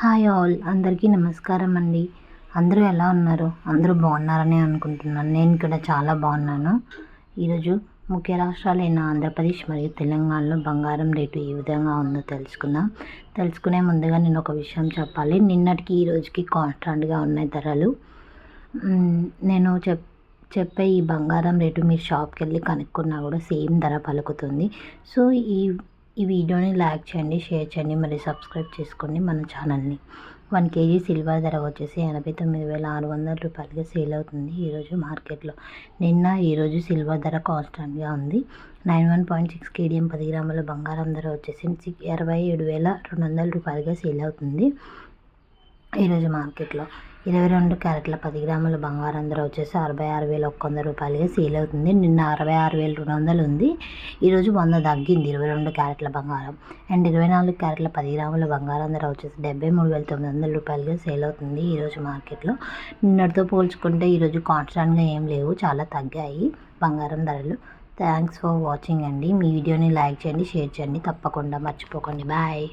Hi all అందరికీ నమస్కారం అండి. అందరూ ఎలా ఉన్నారు? అందరూ బాగున్నారని అనుకుంటున్నాను. నేను కూడా చాలా బాగున్నాను. ఈరోజు ముఖ్య రాష్ట్రాలైన ఆంధ్రప్రదేశ్ మరియు తెలంగాణలో బంగారం రేటు ఏ విధంగా ఉందో తెలుసుకుందాం. తెలుసుకునే ముందుగా నేను ఒక విషయం చెప్పాలి. నిన్నటికి ఈ రోజుకి కాన్స్టాంట్గా ఉన్నాయి ధరలు. నేను చెప్ చెప్పే ఈ బంగారం రేటు మీరు షాప్కి వెళ్ళి కనుక్కున్నా కూడా సేమ్ ధర పలుకుతుంది. సో ఈ ఈ వీడియోని లైక్ చేయండి షేర్ చేయండి మరి సబ్స్క్రైబ్ చేసుకోండి మన ఛానల్ని. వన్ కేజీ సిల్వర్ ధర వచ్చేసి ఎనభై తొమ్మిది వేల ఆరు వందల రూపాయలకి సేల్ అవుతుంది ఈరోజు మార్కెట్లో. నిన్న ఈరోజు సిల్వర్ ధర కాన్స్టెంట్గా ఉంది. Nine one point six KDM పది గ్రాముల బంగారం ధర వచ్చేసి ఇరవై ఏడు వేల రెండు వందల రూపాయలుగా సేల్ అవుతుంది ఈరోజు మార్కెట్లో. ఇరవై రెండు క్యారెట్ల పది గ్రాముల బంగారం ధర వచ్చేసి అరవై ఆరు వేల ఒక్క వంద రూపాయలుగా సేల్ అవుతుంది. నిన్న అరవై ఆరు వేల రెండు వందలు ఉంది. ఈరోజు వంద తగ్గింది ఇరవై రెండు క్యారెట్ల బంగారం. అండ్ ఇరవై నాలుగు క్యారెట్ల పది గ్రాముల బంగారం ధర వచ్చేసి డెబ్బై మూడు వేల తొమ్మిది వందల రూపాయలుగా సేల్ అవుతుంది ఈరోజు మార్కెట్లో. నిన్నటితో పోల్చుకుంటే ఈరోజు కాన్స్టాంట్గా ఏం లేవు చాలా తగ్గాయి బంగారం ధరలు. థ్యాంక్స్ ఫర్ వాచింగ్ అండి. మీ వీడియోని లైక్ చేయండి షేర్ చేయండి. తప్పకుండా మర్చిపోకండి. బాయ్.